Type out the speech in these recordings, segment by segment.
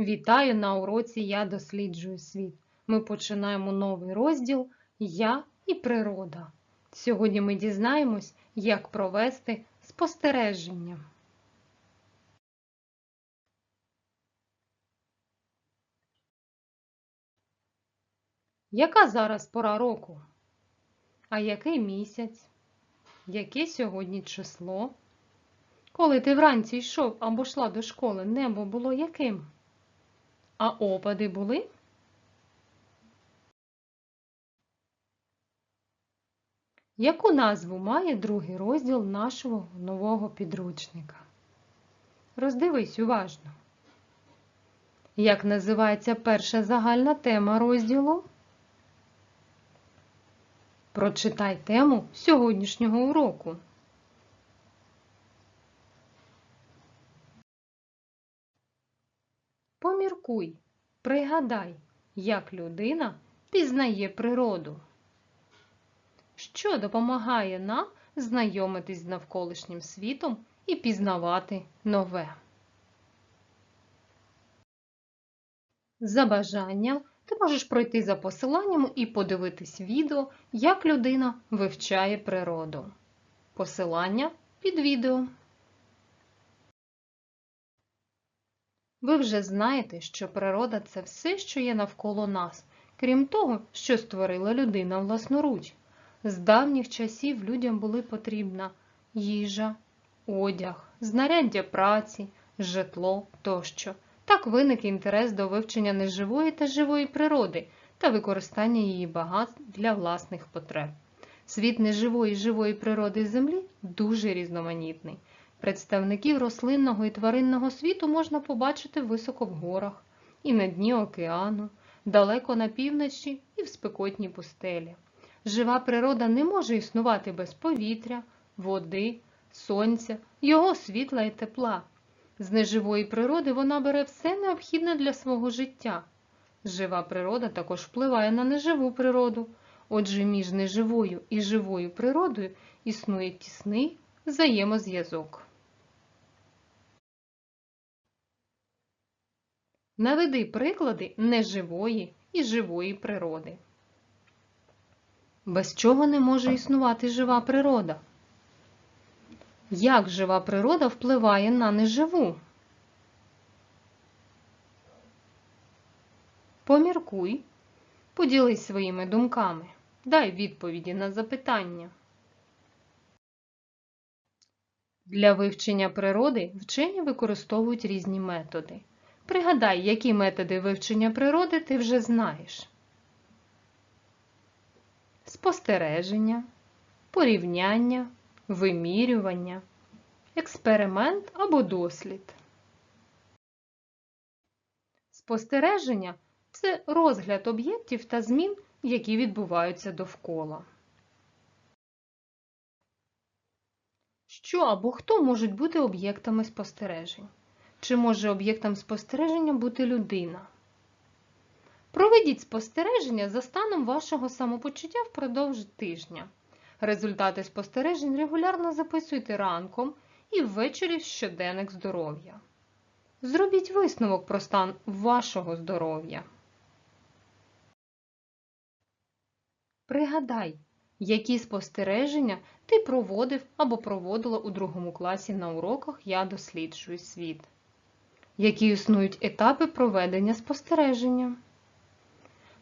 Вітаю на уроці Я досліджую світ. Ми починаємо новий розділ Я і природа. Сьогодні ми дізнаємось, як провести спостереження. Яка зараз пора року? А який місяць? Яке сьогодні число? Коли ти вранці йшов або йшла до школи, небо було яким? А опади були? Яку назву має другий розділ нашого нового підручника? Роздивись уважно. Як називається перша загальна тема розділу? Прочитай тему сьогоднішнього уроку. Поміркуй, пригадай, як людина пізнає природу. Що допомагає нам знайомитись з навколишнім світом і пізнавати нове. За бажанням ти можеш пройти за посиланням і подивитись відео, як людина вивчає природу. Посилання під відео. Ви вже знаєте, що природа це все, що є навколо нас, крім того, що створила людина власноруч. З давніх часів людям були потрібна їжа, одяг, знаряддя праці, житло тощо. Так виник інтерес до вивчення неживої та живої природи та використання її багатств для власних потреб. Світ неживої живої природи Землі дуже різноманітний. Представників рослинного і тваринного світу можна побачити високо в горах, і на дні океану, далеко на півночі і в спекотній пустелі. Жива природа не може існувати без повітря, води, сонця, його світла і тепла. З неживої природи вона бере все необхідне для свого життя. Жива природа також впливає на неживу природу, отже, між неживою і живою природою існує тісний взаємозв'язок. Наведи приклади неживої і живої природи. Без чого не може існувати жива природа? Як жива природа впливає на неживу? Поміркуй, поділись своїми думками. Дай відповіді на запитання. Для вивчення природи вчені використовують різні методи. Пригадай, які методи вивчення природи ти вже знаєш. Спостереження, порівняння, вимірювання, експеримент або дослід. Спостереження це розгляд об'єктів та змін, які відбуваються довкола. Що або хто можуть бути об'єктами спостережень? Чи може об'єктом спостереження бути людина? Проведіть спостереження за станом вашого самопочуття впродовж тижня. Результати спостережень регулярно записуйте ранком і ввечері в щоденник здоров'я. Зробіть висновок про стан вашого здоров'я. Пригадай, які спостереження ти проводив або проводила у другому класі на уроках Я досліджую світ. Які існують етапи проведення спостереження.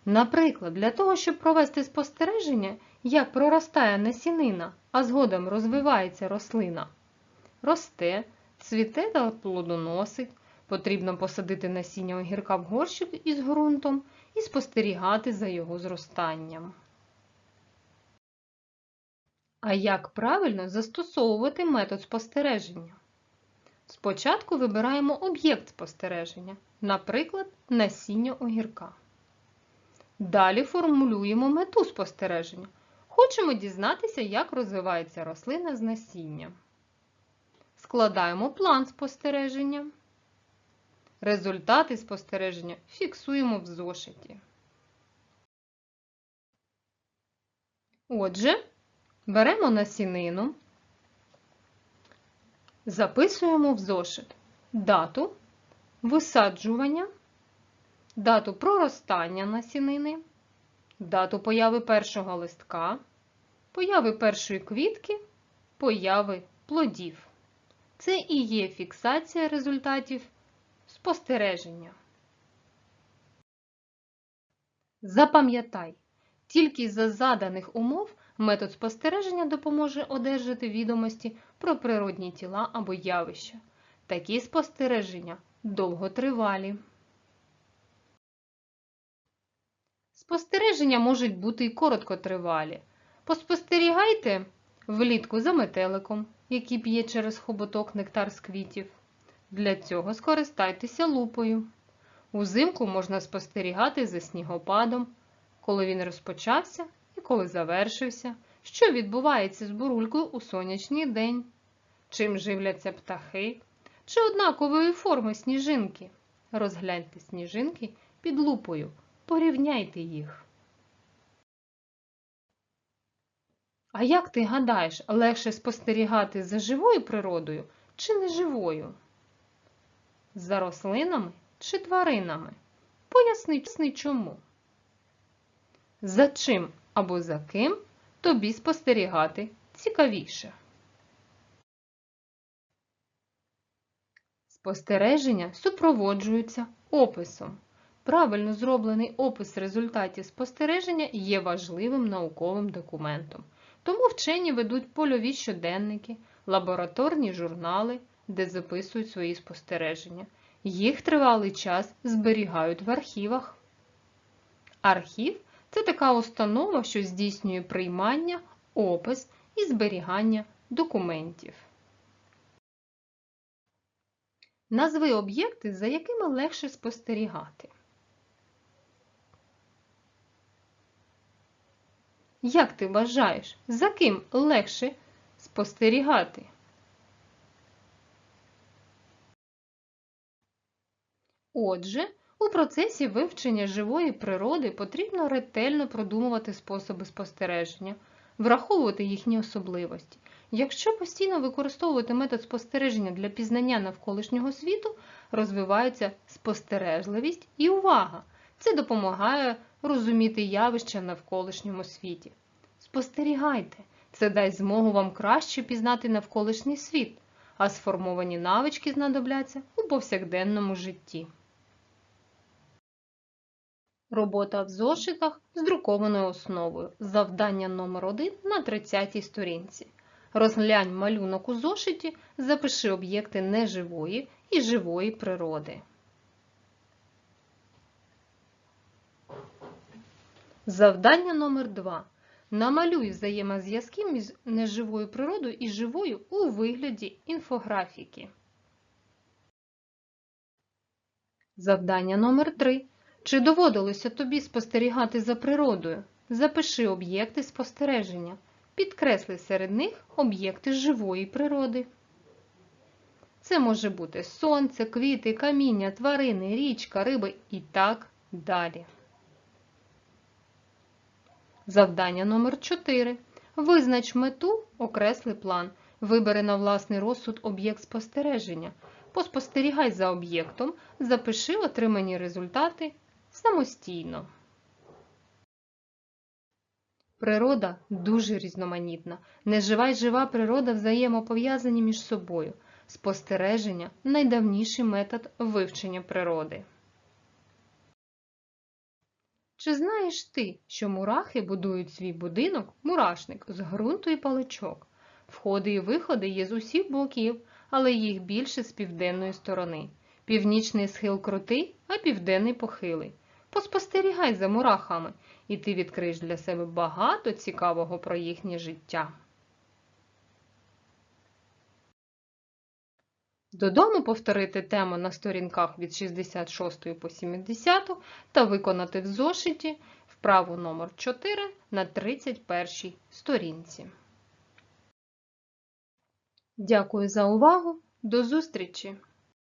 Наприклад, для того, щоб провести спостереження, як проростає насінина, а згодом розвивається рослина, росте, цвіте та плодоносить, потрібно посадити насіння огірка в горщик із ґрунтом і спостерігати за його зростанням. А як правильно застосовувати метод спостереження? Спочатку вибираємо об'єкт спостереження, наприклад, насіння огірка. Далі формулюємо мету спостереження. Хочемо дізнатися, як розвивається рослина з насіння. Складаємо план спостереження. Результати спостереження фіксуємо в зошиті. Отже, беремо насінину, записуємо в зошит дату висаджування дату проростання насінини, дату появи першого листка, появи першої квітки, появи плодів. Це і є фіксація результатів спостереження. Запам'ятай, тільки за заданих умов метод спостереження допоможе одержати відомості про природні тіла або явища. Такі спостереження довготривалі. Спостереження можуть бути і короткотривалі. Поспостерігайте влітку за метеликом, який п'є через хоботок нектар з квітів. Для цього скористайтеся лупою. Узимку можна спостерігати за снігопадом, коли він розпочався і коли завершився, що відбувається з бурулькою у сонячний день, чим живляться птахи, чи однакової форми сніжинки. Розгляньте сніжинки під лупою, порівняйте їх. А як ти гадаєш, легше спостерігати за живою природою чи неживою? За рослинами чи тваринами? Поясни чому. За чим або за ким тобі спостерігати цікавіше. Спостереження супроводжуються описом. Правильно зроблений опис результатів спостереження є важливим науковим документом. Тому вчені ведуть польові щоденники, лабораторні журнали, де записують свої спостереження. Їх тривалий час зберігають в архівах. Архів це така установа, що здійснює приймання, опис і зберігання документів. Назви об'єкти, за якими легше спостерігати. Як ти вважаєш, за ким легше спостерігати? Отже, у процесі вивчення живої природи потрібно ретельно продумувати способи спостереження, враховувати їхні особливості. Якщо постійно використовувати метод спостереження для пізнання навколишнього світу, розвивається спостережливість і увага. Це допомагає розуміти явища в навколишньому світі. Спостерігайте, це дасть змогу вам краще пізнати навколишній світ, а сформовані навички знадобляться у повсякденному житті. Робота в зошитах з друкованою основою. Завдання номер 1 на 30 сторінці. Розглянь малюнок у зошиті, запиши об'єкти неживої і живої природи. Завдання номер 2 Намалюй взаємозв'язки між неживою природою і живою у вигляді інфографіки. Завдання номер 3 Чи доводилося тобі спостерігати за природою? Запиши об'єкти спостереження. Підкресли серед них об'єкти живої природи. Це може бути сонце, квіти, каміння, тварини, річка, риби і так далі. Завдання номер 4 Визнач мету, окресли план. Вибери на власний розсуд об'єкт спостереження. Поспостерігай за об'єктом, запиши отримані результати самостійно. Природа дуже різноманітна. Нежива й жива природа взаємопов'язані між собою. Спостереження найдавніший метод вивчення природи. Чи знаєш ти, що мурахи будують свій будинок, мурашник, з ґрунту і паличок? Входи і виходи є з усіх боків, але їх більше з південної сторони. Північний схил крутий, а південний похилий. Поспостерігай за мурахами, і ти відкриєш для себе багато цікавого про їхнє життя. Додому повторити тему на сторінках від 66 по 70 та виконати в зошиті вправу номер 4 на 31 сторінці. Дякую за увагу! До зустрічі!